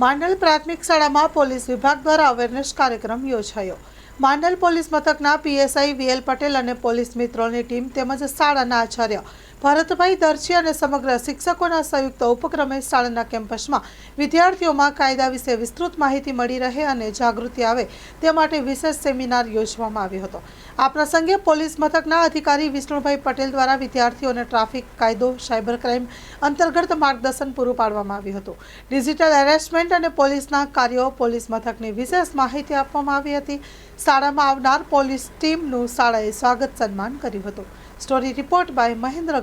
માંડલ પ્રાથમિક શાળામાં પોલીસ વિભાગ દ્વારા અવેરનેસ કાર્યક્રમ યોજાયો. માંડલ પોલીસ મથકના પીએસઆઈ વીએલ પટેલ અને પોલીસ મિત્રોની ટીમ તેમજ શાળાના આચાર્ય ભરતભાઈ દરજી અને સમગ્ર શિક્ષકોના સંયુક્ત ઉપક્રમે શાળાના કેમ્પસમાં વિદ્યાર્થીઓમાં કાયદા વિશે વિસ્તૃત માહિતી મળી રહે અને જાગૃતિ આવે તે માટે વિશેષ સેમિનાર યોજવામાં આવ્યો હતો. આ પ્રસંગે પોલીસ મથકના અધિકારી વિષ્ણુભાઈ પટેલ દ્વારા વિદ્યાર્થીઓને ટ્રાફિક કાયદો, સાયબર ક્રાઇમ અંતર્ગત માર્ગદર્શન પૂરું પાડવામાં આવ્યું હતું. ડિજિટલ એરેસ્ટમેન્ટ અને પોલીસના કાર્યો પોલીસ મથકની વિશેષ માહિતી આપવામાં આવી હતી. શાળામાં આવનાર પોલીસ ટીમનું શાળાએ સ્વાગત સન્માન કર્યું હતું. Story report by Mahendra